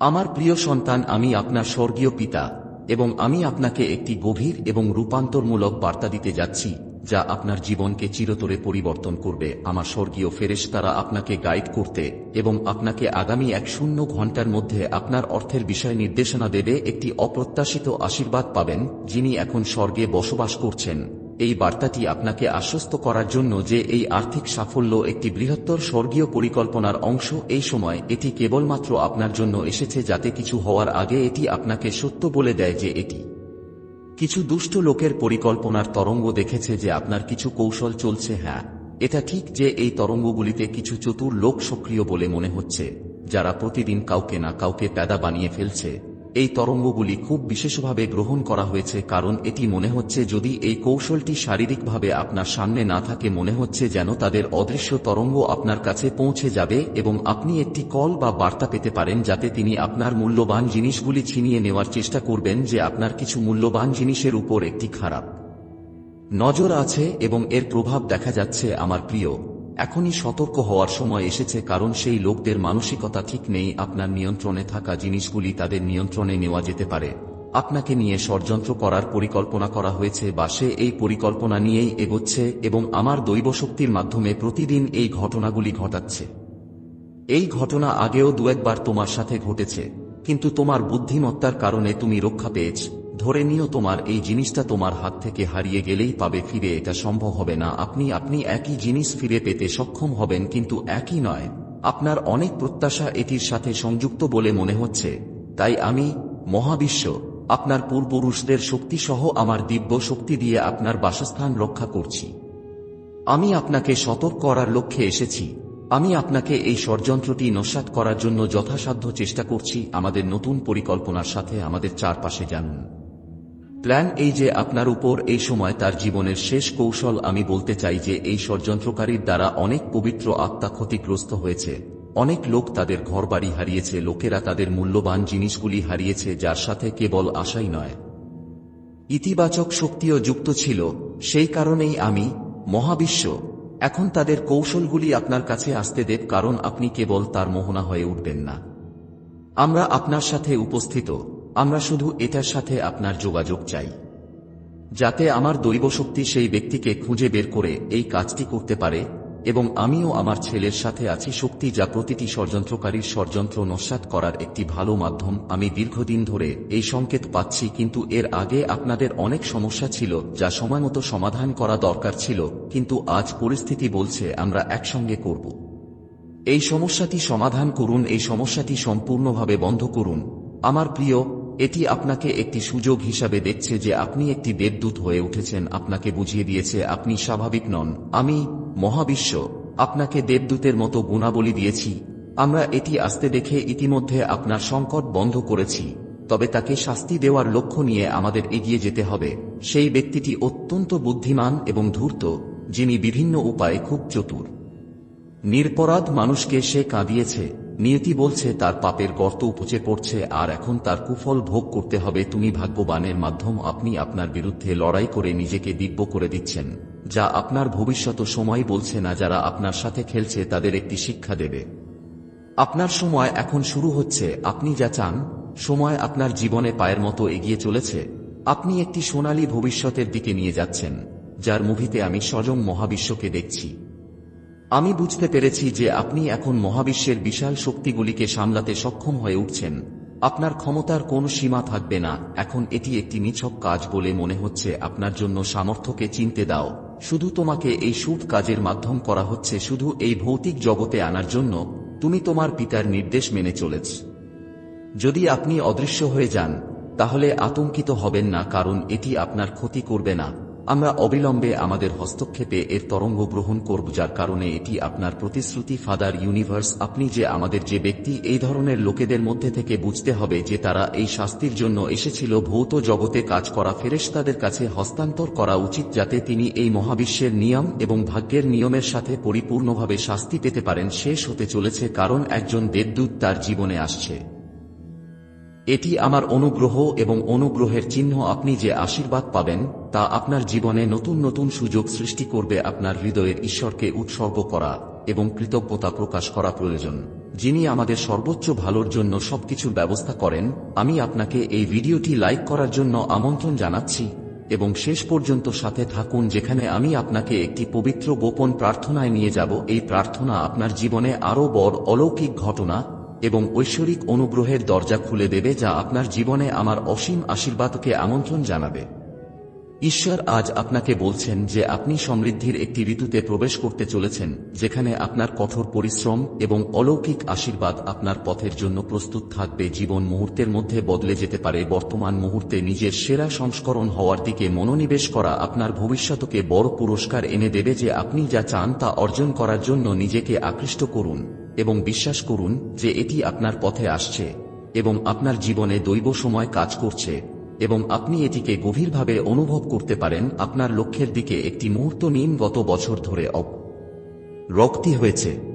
আমার প্রিয় সন্তান, আমি আপনার স্বর্গীয় পিতা এবং আমি আপনাকে একটি গভীর এবং রূপান্তরমূলক বার্তা দিতে যাচ্ছি, যা আপনার জীবনকে চিরতরে পরিবর্তন করবে। আমার স্বর্গীয় ফেরেশ তারা আপনাকে গাইড করতে এবং আপনাকে আগামী এক শূন্য ঘণ্টার মধ্যে আপনার অর্থের বিষয় নির্দেশনা দেবে, একটি অপ্রত্যাশিত আশীর্বাদ পাবেন, যিনি এখন স্বর্গে বসবাস করছেন। এই বার্তাটি আপনাকে আশ্বস্ত করার জন্য যে এই আর্থিক সাফল্য একটি বৃহত্তর স্বর্গীয় পরিকল্পনার অংশ, এই সময় এটি কেবলমাত্র আপনার জন্য এসেছে যাতে কিছু হওয়ার আগে এটি আপনাকে সত্য বলে দেয় যে এটি কিছু দুষ্ট লোকের পরিকল্পনার তরঙ্গ দেখেছে যে আপনার কিছু কৌশল চলছে হ্যাঁ এটা ঠিক যে এই তরঙ্গগুলিতে কিছু চতুর লোক সক্রিয় বলে মনে হচ্ছে, যারা প্রতিদিন কাউকে না কাউকে প্যাদা বানিয়ে ফেলছে। এই তরঙ্গগুলি খুব বিশেষভাবে গ্রহণ করা হয়েছে, কারণ এটি মনে হচ্ছে যদি এই কৌশলটি শারীরিকভাবে আপনার সামনে না থাকে, মনে হচ্ছে যেন তাদের অদৃশ্য তরঙ্গ আপনার কাছে পৌঁছে যাবে এবং আপনি একটি কল বা বার্তা পেতে পারেন যাতে তিনি আপনার মূল্যবান জিনিসগুলি ছিনিয়ে নেওয়ার চেষ্টা করবেন যে আপনার কিছু মূল্যবান জিনিসের উপর একটি খারাপ নজর আছে এবং এর প্রভাব দেখা যাচ্ছে, আমার প্রিয়। এখনই সতর্ক হওয়ার সময় এসেছে কারণ সেই লোকদের মানসিকতা ঠিক নেই, আপনার নিয়ন্ত্রণে থাকা জিনিসগুলি তাদের নিয়ন্ত্রণে নেওয়া যেতে পারে। আপনাকে নিয়ে ষড়যন্ত্র করার পরিকল্পনা করা হয়েছে বা সে এই পরিকল্পনা নিয়েই এগোচ্ছে এবং আমার দৈবশক্তির মাধ্যমে প্রতিদিন এই ঘটনাগুলি ঘটাচ্ছে। এই ঘটনা আগেও দু একবার তোমার সাথে ঘটেছে, কিন্তু তোমার বুদ্ধিমত্তার কারণে তুমি রক্ষা পেয়েছ। ধরে নিও তোমার এই জিনিসটা তোমার হাত থেকে হারিয়ে গেলেই পাবে, ফিরে এটা সম্ভব হবে না। আপনি আপনি একই জিনিস ফিরে পেতে সক্ষম হবেন, কিন্তু একই নয়। আপনার অনেক প্রত্যাশা এটির সাথে সংযুক্ত বলে মনে হচ্ছে। তাই আমি, মহাবিশ্ব, আপনার পূর্বপুরুষদের শক্তিসহ আমার দিব্য শক্তি দিয়ে আপনার বাসস্থান রক্ষা করছি। আমি আপনাকে সতর্ক করার লক্ষ্যে এসেছি। আমি আপনাকে এই ষড়যন্ত্রটি নস্যাৎ করার জন্য যথাসাধ্য চেষ্টা করছি। আমাদের নতুন পরিকল্পনার সাথে আমাদের চারপাশে জানুন প্ল্যান এই যে আপনার উপর এই সময় তার জীবনের শেষ কৌশল আমি বলতে চাই যে এই ষড়যন্ত্রকারীর দ্বারা অনেক পবিত্র আত্মা ক্ষতিগ্রস্ত হয়েছে। অনেক লোক তাদের ঘরবাড়ি হারিয়েছে, লোকেরা তাদের মূল্যবান জিনিসগুলি হারিয়েছে, যার সাথে কেবল আশাই নয়। ইতিবাচক শক্তিও যুক্ত ছিল। সেই কারণেই আমি, মহাবিশ্ব, এখন তাদের কৌশলগুলি আপনার কাছে আসতে দেব কারণ আপনি কেবল তার মোহনা হয়ে উঠবেন না। আমরা আপনার সাথে উপস্থিত। আমরা শুধু এটার সাথে আপনার যোগাযোগ চাই। যাতে আমার দৈবশক্তি সেই ব্যক্তিকে খুঁজে বের করে এই কাজটি করতে পারে, এবং আমিও আমার ছেলের সাথে আছি শক্তি যা প্রতিটি ষড়যন্ত্রকারীর ষড়যন্ত্র নস্যাৎ করার একটি ভালো মাধ্যম। আমি দীর্ঘদিন ধরে এই সংকেত পাচ্ছি, কিন্তু এর আগে আপনাদের অনেক সমস্যা ছিল যা সময়মতো সমাধান করা দরকার ছিল, কিন্তু আজ পরিস্থিতি বলছে আমরা একসঙ্গে করব। এই সমস্যাটি সমাধান করুন, এই সমস্যাটি সম্পূর্ণভাবে বন্ধ করুন। আমার প্রিয় এটি আপনাকে একটি সুযোগ হিসাবে দেখছে যে আপনি একটি দেবদূত হয়ে উঠেছেন। আপনাকে বুঝিয়ে দিয়েছে, আপনি স্বাভাবিক নন। আমি, মহাবিশ্ব, আপনাকে দেবদূতের মতো গুণাবলী দিয়েছি। আমরা এটি আসতে দেখে ইতিমধ্যে আপনার সংকট বন্ধ করেছি। তবে তাকে শাস্তি দেওয়ার লক্ষ্য নিয়ে আমাদের এগিয়ে যেতে হবে। সেই ব্যক্তিটি অত্যন্ত বুদ্ধিমান এবং ধূর্ত, যিনি বিভিন্ন উপায়ে খুব চতুর। নিরপরাধ মানুষকে সে কাঁদিয়েছে। নিয়তি বলছে, তার পাপের গর্ত উপচে পড়ছে, আর এখন তার কুফল ভোগ করতে হবে। তুমি ভাগ্যবানের মাধ্যম আপনি আপনার বিরুদ্ধে লড়াই করে নিজেকে দিব্য করে দিচ্ছেন, যা আপনার ভবিষ্যৎ সময় বলছে না, যারা আপনার সাথে খেলছে তাদের একটি শিক্ষা দেবে। আপনার সময় এখন শুরু হচ্ছে। আপনি যা চান, সময় আপনার জীবনে পায়ের মতো এগিয়ে চলেছে। আপনি একটি সোনালী ভবিষ্যতের দিকে নিয়ে যাচ্ছেন, যার মুভিতে আমি স্বয়ং মহাবিশ্বকে দেখছি। আমি বুঝতে পেরেছি যে আপনি এখন মহাবিশ্বের বিশাল শক্তিগুলিকে সামলাতে সক্ষম হয়ে উঠছেন। আপনার ক্ষমতার কোনো সীমা থাকবে না। এখন এটি একটি নিছক কাজ বলে মনে হচ্ছে। আপনার জন্য সামর্থ্যকে চিনতে দাও। শুধু তোমাকে এই শুভ কাজের মাধ্যম করা হচ্ছে। শুধু এই ভৌতিক জগতে আনার জন্য তুমি তোমার পিতার নির্দেশ মেনে চলেছ। যদি আপনি অদৃশ্য হয়ে যান, তাহলে আতঙ্কিত হবেন না, কারণ এটি আপনার ক্ষতি করবে না। আমরা অবিলম্বে আমাদের হস্তক্ষেপে এর তরঙ্গ গ্রহণ করব, যার কারণে এটি আপনার প্রতিশ্রুতি, ফাদার ইউনিভার্স। আপনি যে আমাদের যে ব্যক্তি, এই ধরনের লোকেদের মধ্যে থেকে বুঝতে হবে যে তারা এই শাস্তির জন্য এসেছিল ভৌত জগতে কাজ করা ফেরেশতাদের কাছে হস্তান্তর করা উচিত, যাতে তিনি এই মহাবিশ্বের নিয়ম এবং ভাগ্যের নিয়মের সাথে পরিপূর্ণভাবে শাস্তি পেতে পারেন। শেষ হতে চলেছে কারণ একজন দেবদূত তার জীবনে আসছে। এটি আমার অনুগ্রহ এবং অনুগ্রহের চিহ্ন। আপনি যে আশীর্বাদ পাবেন তা আপনার জীবনে নতুন নতুন সুযোগ সৃষ্টি করবে আপনার হৃদয়ের ঈশ্বরকে উৎসর্গ করা এবং কৃতজ্ঞতা প্রকাশ করা প্রয়োজন। যিনি আমাদের সর্বোচ্চ ভালোর জন্য সবকিছুর ব্যবস্থা করেন, আমি আপনাকে এই ভিডিওটি লাইক করার জন্য আমন্ত্রণ জানাচ্ছি এবং শেষ পর্যন্ত সাথে থাকুন যেখানে আমি আপনাকে একটি পবিত্র গোপন প্রার্থনায় নিয়ে যাব। এই প্রার্থনা আপনার জীবনে আরও বড় অলৌকিক ঘটনা এবং ঐশ্বরিক অনুগ্রহের দরজা খুলে দেবে যা আপনার জীবনে আমার অসীম আশীর্বাদকে আমন্ত্রণ জানাবে। ঈশ্বর আজ আপনাকে বলছেন যে আপনি সমৃদ্ধির একটি ঋতুতে প্রবেশ করতে চলেছেন, যেখানে আপনার কঠোর পরিশ্রম এবং অলৌকিক আশীর্বাদ আপনার পথের জন্য প্রস্তুত থাকবে। জীবন মুহূর্তের মধ্যে বদলে যেতে পারে। বর্তমান মুহূর্তে নিজের সেরা সংস্করণ হওয়ার দিকে মনোনিবেশ করা আপনার ভবিষ্যতকে বড় পুরস্কার এনে দেবে যে আপনি যা চান তা অর্জন করার জন্য নিজেকে আকৃষ্ট করুন এবং বিশ্বাস করুন যে এটি আপনার পথে আসছে এবং আপনার জীবনে দৈব সময় কাজ করছে। এবং আপনি এটিকে গভীরভাবে অনুভব করতে পারেন আপনার লক্ষ্যের দিকে একটি মুহূর্ত নিন গত বছর ধরে। অব রক্তি হয়েছে।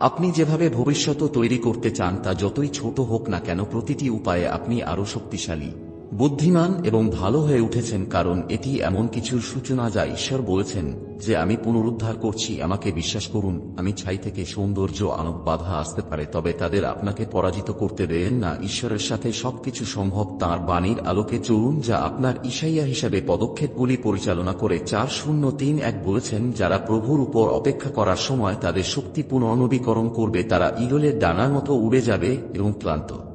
আপনি যেভাবে ভবিষ্যৎ তৈরি করতে চান তা যতই ছোট হোক না কেন, প্রতিটি উপায়ে আপনি আরও শক্তিশালী। বুদ্ধিমান এবং ভালো হয়ে উঠেছেন কারণ এটি এমন কিছুর সূচনা যা ঈশ্বর বলেছেন যে আমি পুনরুদ্ধার করছি, আমাকে বিশ্বাস করুন, আমি ছাই থেকে সৌন্দর্য আনব বাধা আসতে পারে, তবে তাদের আপনাকে পরাজিত করতে দেন না। ঈশ্বরের সাথে সবকিছু সম্ভব, তাঁর বাণীর আলোকে চলুন, যা আপনার ইসাইয়া হিসাবে পদক্ষেপগুলি পরিচালনা করে। চার শূন্য তিন এক বলেছেন, যারা প্রভুর উপর অপেক্ষা করার সময় তাদের শক্তি পুনর্নবীকরণ করবে, তারা ইগলের ডানার মতো উড়ে যাবে এবং ক্লান্ত।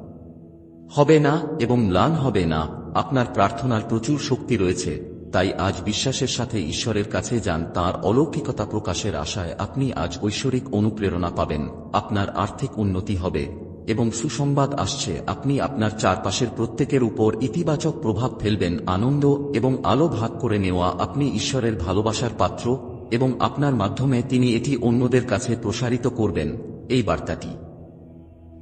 হবে না এবং ম্লান হবে না। আপনার প্রার্থনার প্রচুর শক্তি রয়েছে। তাই আজ বিশ্বাসের সাথে ঈশ্বরের কাছে যান। তার অলৌকিকতা প্রকাশের আশায় আপনি আজ ঐশ্বরিক অনুপ্রেরণা পাবেন। আপনার আর্থিক উন্নতি হবে এবং সুসংবাদ আসছে। আপনি আপনার চারপাশের প্রত্যেকের উপর ইতিবাচক প্রভাব ফেলবেন। আনন্দ এবং আলো ভাগ করে নেওয়া আপনি ঈশ্বরের ভালোবাসার পাত্র এবং আপনার মাধ্যমে তিনি এটি অন্যদের কাছে প্রসারিত করবেন। এই বার্তাটি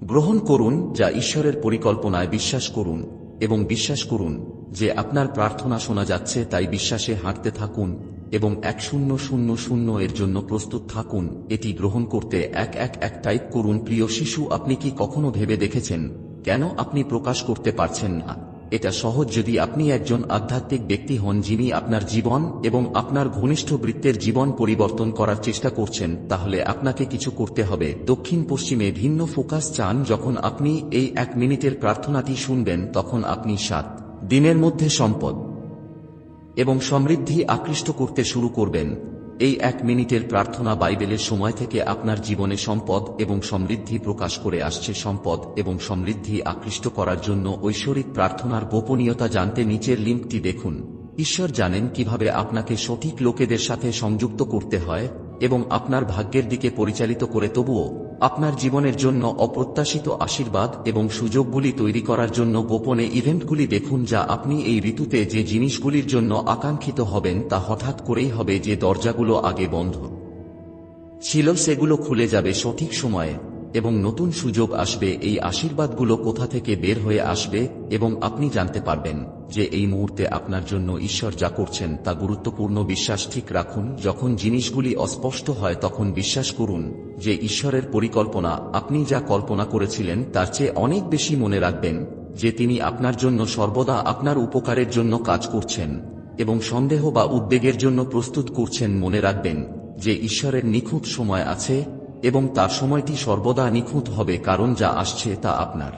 গ্রহণ করুন যা ঈশ্বরের পরিকল্পনায় বিশ্বাস করুন এবং বিশ্বাস করুন যে আপনার প্রার্থনা শোনা যাচ্ছে তাই বিশ্বাসে হাঁটতে থাকুন এবং এক শূন্য শূন্য শূন্য এর জন্য প্রস্তুত থাকুন। এটি গ্রহণ করতে এক এক এক টাইপ করুন। প্রিয় শিশু, আপনি কি কখনো ভেবে দেখেছেন? কেন আপনি প্রকাশ করতে পারছেন না? এটা সহজ যদি আপনি একজন আধ্যাত্মিক ব্যক্তি হন যিনি আপনার জীবন এবং আপনার ঘনিষ্ঠ বৃত্তের জীবন পরিবর্তন করার চেষ্টা করছেন, তাহলে আপনাকে কিছু করতে হবে। দক্ষিণ পশ্চিমে ভিন্ন ফোকাস চান, যখন আপনি এই এক মিনিটের প্রার্থনাটি শুনবেন, তখন আপনি সাত। দিনের মধ্যে সম্পদ এবং সমৃদ্ধি আকৃষ্ট করতে শুরু করবেন। এই এক মিনিটের প্রার্থনা বাইবেলের সময় থেকে আপনার জীবনে সম্পদ এবং সমৃদ্ধি প্রকাশ করে আসছে। সম্পদ এবং সমৃদ্ধি আকৃষ্ট করার জন্য ঐশ্বরিক প্রার্থনার গোপনীয়তা জানতে নিচের লিঙ্কটি দেখুন। ঈশ্বর জানেন কীভাবে আপনাকে সঠিক লোকেদের সাথে সংযুক্ত করতে হয় এবং আপনার ভাগ্যের দিকে পরিচালিত করে। তবুও আপনার জীবনের জন্য অপ্রত্যাশিত আশীর্বাদ এবং সুযোগগুলি তৈরি করার জন্য গোপনে ইভেন্টগুলি দেখুন যা আপনি এই ঋতুতে যে জিনিসগুলির জন্য আকাঙ্ক্ষিত হবেন তা হঠাৎ করেই হবে যে দরজাগুলো আগে বন্ধ। ছিল সেগুলো খুলে যাবে সঠিক সময়ে। এবং নতুন সুযোগ আসবে, এই আশীর্বাদগুলো কোথা থেকে বের হয়ে আসবে এবং আপনি জানতে পারবেন যে এই মুহূর্তে আপনার জন্য ঈশ্বর যা করছেন তা গুরুত্বপূর্ণ বিশ্বাস ঠিক রাখুন। যখন জিনিসগুলি অস্পষ্ট হয় তখন বিশ্বাস করুন যে ঈশ্বরের পরিকল্পনা, আপনি যা কল্পনা করেছিলেন তার চেয়ে অনেক বেশি মনে রাখবেন যে তিনি আপনার জন্য সর্বদা আপনার উপকারের জন্য কাজ করছেন এবং সন্দেহ বা উদ্বেগের জন্য প্রস্তুত করছেন মনে রাখবেন যে ঈশ্বরের নিখুঁত সময় আছে এবং তার সময়টি সর্বদা নিখুঁত হবে কারণ যা আসছে তা আপনার।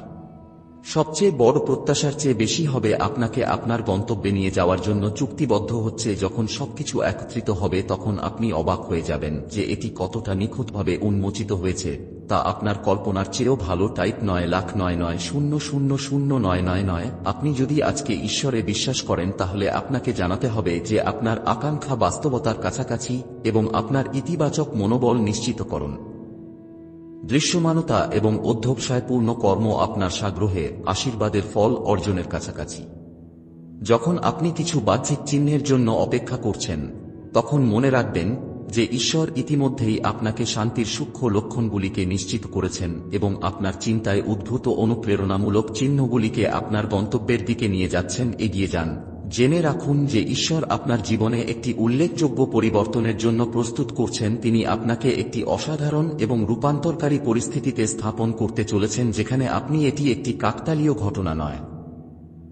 সবচেয়ে বড় প্রত্যাশার চেয়ে বেশি হবে আপনাকে আপনার গন্তব্যে নিয়ে যাওয়ার জন্য চুক্তিবদ্ধ হচ্ছে যখন সবকিছু একত্রিত হবে তখন আপনি অবাক হয়ে যাবেন যে এটি কতটা নিখুঁতভাবে উন্মোচিত হয়েছে, তা আপনার কল্পনার চেয়েও ভালো টাইপ নয় লাখ নয় নয় শূন্য শূন্য শূন্য নয় নয় নয়। আপনি যদি আজকে ঈশ্বরে বিশ্বাস করেন তাহলে আপনাকে জানাতে হবে যে আপনার আকাঙ্ক্ষা বাস্তবতার কাছাকাছি এবং আপনার ইতিবাচক মনোবল নিশ্চিত করুন দৃশ্যমানতা এবং অধ্যবসায়পূর্ণ কর্ম আপনার সাগ্রহে আশীর্বাদের ফল অর্জনের কাছাকাছি। যখন আপনি কিছু বাহ্যিক চিহ্নের জন্য অপেক্ষা করছেন, তখন মনে রাখবেন যে ঈশ্বর ইতিমধ্যেই আপনাকে শান্তির সূক্ষ্ম লক্ষণগুলিকে নিশ্চিত করেছেন এবং আপনার চিন্তায় উদ্ভূত অনুপ্রেরণামূলক চিহ্নগুলিকে আপনার গন্তব্যের দিকে নিয়ে যাচ্ছেন, এগিয়ে যান। জেনে রাখুন যে ঈশ্বর আপনার জীবনে একটি উল্লেখযোগ্য পরিবর্তনের জন্য প্রস্তুত করছেন। তিনি আপনাকে একটি অসাধারণ এবং রূপান্তরকারী পরিস্থিতিতে স্থাপন করতে চলেছেন, যেখানে আপনি এটি একটি কাকতালীয় ঘটনা নয়।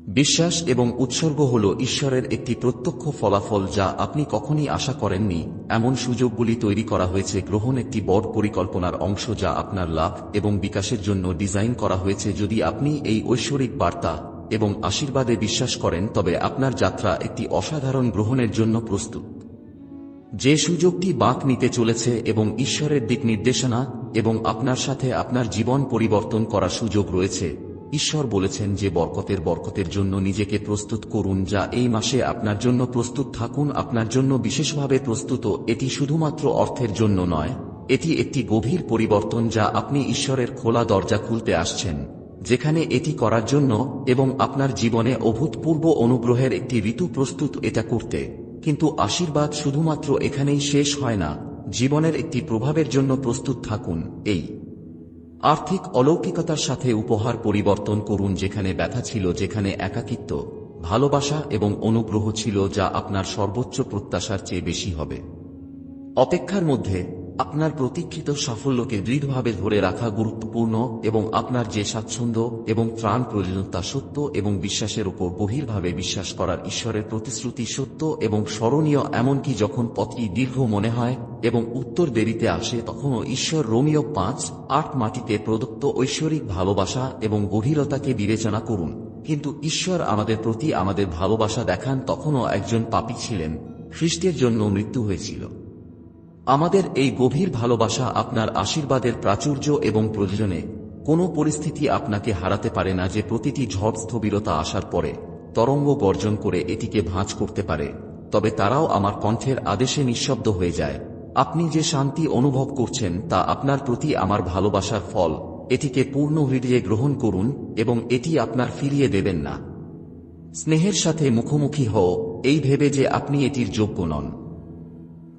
বিশ্বাস এবং উৎসর্গ হল ঈশ্বরের একটি প্রত্যক্ষ ফলাফল যা আপনি কখনই আশা করেননি। এমন সুযোগগুলি তৈরি করা হয়েছে, গ্রহণ একটি বড় পরিকল্পনার অংশ যা আপনার লাভ এবং বিকাশের জন্য ডিজাইন করা হয়েছে। যদি আপনি এই ঐশ্বরিক বার্তা এবং আশীর্বাদে বিশ্বাস করেন, তবে আপনার যাত্রা একটি অসাধারণ গ্রহণের জন্য প্রস্তুত। যে সুযোগটি বাঁক নিতে চলেছে এবং ঈশ্বরের দিক নির্দেশনা এবং আপনার সাথে আপনার জীবন পরিবর্তন করার সুযোগ রয়েছে, ঈশ্বর বলেছেন যে বরকতের বরকতের জন্য নিজেকে প্রস্তুত করুন, যা এই মাসে আপনার জন্য প্রস্তুত থাকুন, আপনার জন্য বিশেষভাবে প্রস্তুত, এটি শুধুমাত্র অর্থের জন্য নয়, এটি একটি গভীর পরিবর্তন যা আপনি ঈশ্বরের খোলা দরজা খুলতে আসছেন। যেখানে এটি করার জন্য এবং আপনার জীবনে অভূতপূর্ব অনুগ্রহের একটি ঋতু প্রস্তুত এটা করতে। কিন্তু আশীর্বাদ শুধুমাত্র এখানেই শেষ হয় না, জীবনের একটি প্রভাবের জন্য প্রস্তুত থাকুন, এই। আর্থিক অলৌকিকতার সাথে উপহার পরিবর্তন করুন যেখানে ব্যথা ছিল, যেখানে একাকিত্ব, ভালোবাসা এবং অনুগ্রহ ছিল যা আপনার সর্বোচ্চ প্রত্যাশার চেয়ে বেশি হবে। অপেক্ষার মধ্যে আপনার প্রতীক্ষিত সাফল্যকে দৃঢ়ভাবে ধরে রাখা গুরুত্বপূর্ণ এবং আপনার যে স্বাচ্ছন্দ্য এবং ত্রাণ প্রয়োজন তা সত্য এবং বিশ্বাসের উপর গভীরভাবে বিশ্বাস করার ঈশ্বরের প্রতিশ্রুতি সত্য এবং স্মরণীয় এমনকি যখন পথটি দীর্ঘ মনে হয় এবং উত্তর দেরিতে আসে তখনও ঈশ্বর রোমিও পাঁচ আট মাটিতে প্রদত্ত ঐশ্বরিক ভালোবাসা এবং গভীরতাকে বিবেচনা করুন। কিন্তু ঈশ্বর আমাদের প্রতি আমাদের ভালোবাসা দেখান তখনও একজন পাপী ছিলেন। খ্রিস্টের জন্য মৃত্যু হয়েছিল। আমাদের এই গভীর ভালোবাসা আপনার আশীর্বাদের প্রাচুর্য এবং প্রয়োজনে কোনো পরিস্থিতি আপনাকে হারাতে পারে না যে প্রতিটি ঝড় স্থবিরতা আসার পরে তরঙ্গ গর্জন করে এটিকে ভাঁজ করতে পারে। তবে তারাও আমার কণ্ঠের আদেশে নিঃশব্দ হয়ে যায়। আপনি যে শান্তি অনুভব করছেন তা আপনার প্রতি আমার ভালোবাসার ফল, এটিকে পূর্ণ হৃদয়ে গ্রহণ করুন এবং এটি আপনার ফিরিয়ে দেবেন না। স্নেহের সাথে মুখোমুখি হও, এই ভেবে যে আপনি এটির যোগ্য নন।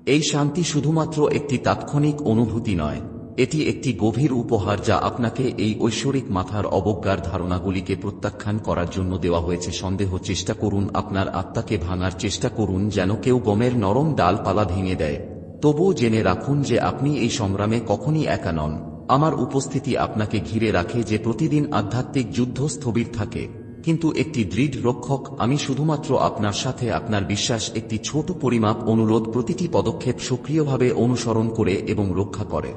এই শান্তি শুধুমাত্র একটি তাৎক্ষণিক অনুভূতি নয়, এটি একটি গভীর উপহার যা আপনাকে এই ঐশ্বরিক মাথার অবজ্ঞার ধারণাগুলিকে প্রত্যাখ্যান করার জন্য দেওয়া হয়েছে। সন্দেহ, চেষ্টা করুন, আপনার আত্মাকে ভাঙার চেষ্টা করুন যেন কেউ গমের নরম ডালপালা ভেঙে দেয়। তবুও জেনে রাখুন যে আপনি এই সংগ্রামে কখনই একা নন। আমার উপস্থিতি আপনাকে ঘিরে রাখে যে প্রতিদিন আধ্যাত্মিক যুদ্ধ স্থবির থাকে। কিন্তু একটি দৃঢ় রক্ষক, আমি শুধুমাত্র আপনার সাথে আপনার বিশ্বাস, একটি ছোট পরিমাপ অনুরোধ প্রতিটি পদক্ষেপ সক্রিয়ভাবে অনুসরণ করে এবং রক্ষা করে।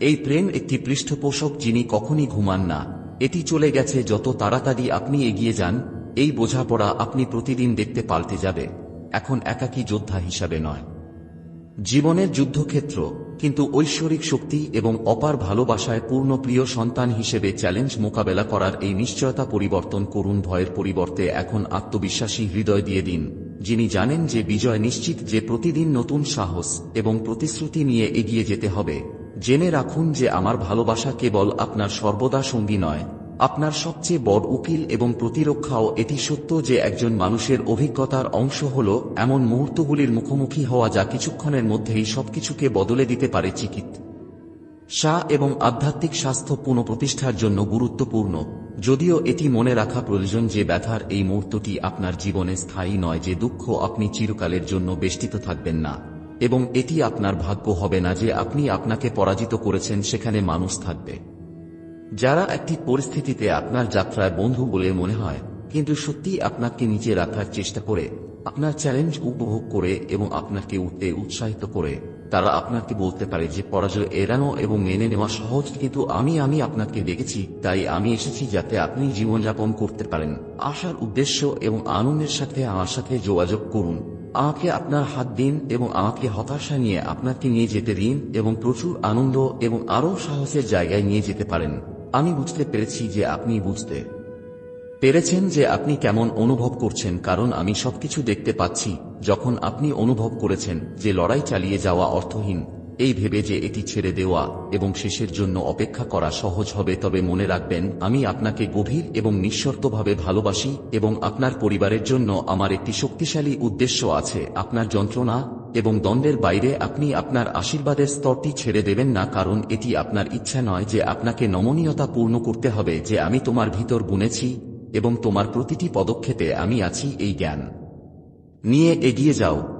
এই প্রেম একটি পৃষ্ঠপোষক যিনি কখনই ঘুমান না। এটি চলে গেছে যত তাড়াতাড়ি আপনি এগিয়ে যান, এই বোঝাপড়া আপনি প্রতিদিন দেখতে পাল্টে যাবে। এখন একাকী যোদ্ধা হিসাবে নয়। জীবনের যুদ্ধক্ষেত্র, কিন্তু ঐশ্বরিক শক্তি এবং অপার ভালোবাসায় পূর্ণ প্রিয় সন্তান হিসেবে চ্যালেঞ্জ মোকাবেলা করার এই নিশ্চয়তা পরিবর্তন করুন ভয়ের পরিবর্তে এখন আত্মবিশ্বাসী হৃদয় দিয়ে দিন, যিনি জানেন যে বিজয় নিশ্চিত যে প্রতিদিন নতুন সাহস এবং প্রতিশ্রুতি নিয়ে এগিয়ে যেতে হবে। জেনে রাখুন যে আমার ভালোবাসা কেবল আপনার সর্বদা সঙ্গী নয় আপনার সবচেয়ে বড় উকিল এবং প্রতিরক্ষাও এটি সত্য যে একজন মানুষের অভিজ্ঞতার অংশ হল এমন মুহূর্তগুলির মুখোমুখি হওয়া যা কিছুক্ষণের মধ্যেই সবকিছুকে বদলে দিতে পারে চিকিৎ। সা এবং আধ্যাত্মিক স্বাস্থ্য পুনঃপ্রতিষ্ঠার জন্য গুরুত্বপূর্ণ, যদিও এটি মনে রাখা প্রয়োজন যে ব্যথার এই মুহূর্তটি আপনার জীবনে স্থায়ী নয় যে দুঃখ আপনি চিরকালের জন্য বেষ্টিত থাকবেন না, এবং এটি আপনার ভাগ্য হবে না যে আপনি আপনাকে পরাজিত করেছেন সেখানে মানুষ থাকবে। যারা একটি পরিস্থিতিতে আপনার যাত্রায় বন্ধু বলে মনে হয়, কিন্তু সত্যি আপনাকে নিচে রাখার চেষ্টা করে, আপনার চ্যালেঞ্জ উপভোগ করে এবং আপনাকে উঠতে উৎসাহিত করে, তারা আপনাকে বলতে পারে যে পরাজয় এড়ানো এবং মেনে নেওয়া সহজ, কিন্তু আমি আমি আপনাকে দেখেছি, তাই আমি এসেছি যাতে আপনি জীবনযাপন করতে পারেন। আসার উদ্দেশ্য এবং আনন্দের সাথে আমার সাথে যোগাযোগ করুন। আমাকে আপনার হাত দিন এবং আমাকে হতাশা নিয়ে আপনাকে নিয়ে যেতে দিন এবং প্রচুর আনন্দ এবং আরও সাহসের জায়গায় নিয়ে যেতে পারেন। আমি বুঝতে পেরেছি যে আপনি বুঝতে পেরেছেন যে আপনি কেমন অনুভব করছেন, কারণ আমি সবকিছু দেখতে পাচ্ছি, যখন আপনি অনুভব করেছেন যে লড়াই চালিয়ে যাওয়া অর্থহীন, এই ভেবে যে এটি ছেড়ে দেওয়া এবং শেষের জন্য অপেক্ষা করা সহজ হবে, তবে মনে রাখবেন, আমি আপনাকে গভীর এবং নিঃশর্তভাবে ভালোবাসি এবং আপনার পরিবারের জন্য আমার একটি শক্তিশালী উদ্দেশ্য আছে, আপনার যন্ত্রণা এবং দ্বন্দ্বের বাইরে আপনি আপনার আশীর্বাদের স্তরটি ছেড়ে দেবেন না, কারণ এটি আপনার ইচ্ছা নয় যে আপনাকে নমনীয়তা পূর্ণ করতে হবে যে আমি তোমার ভিতর গুনেছি এবং তোমার প্রতিটি পদক্ষেপে আমি আছি এই জ্ঞান। নিয়ে এগিয়ে যাও।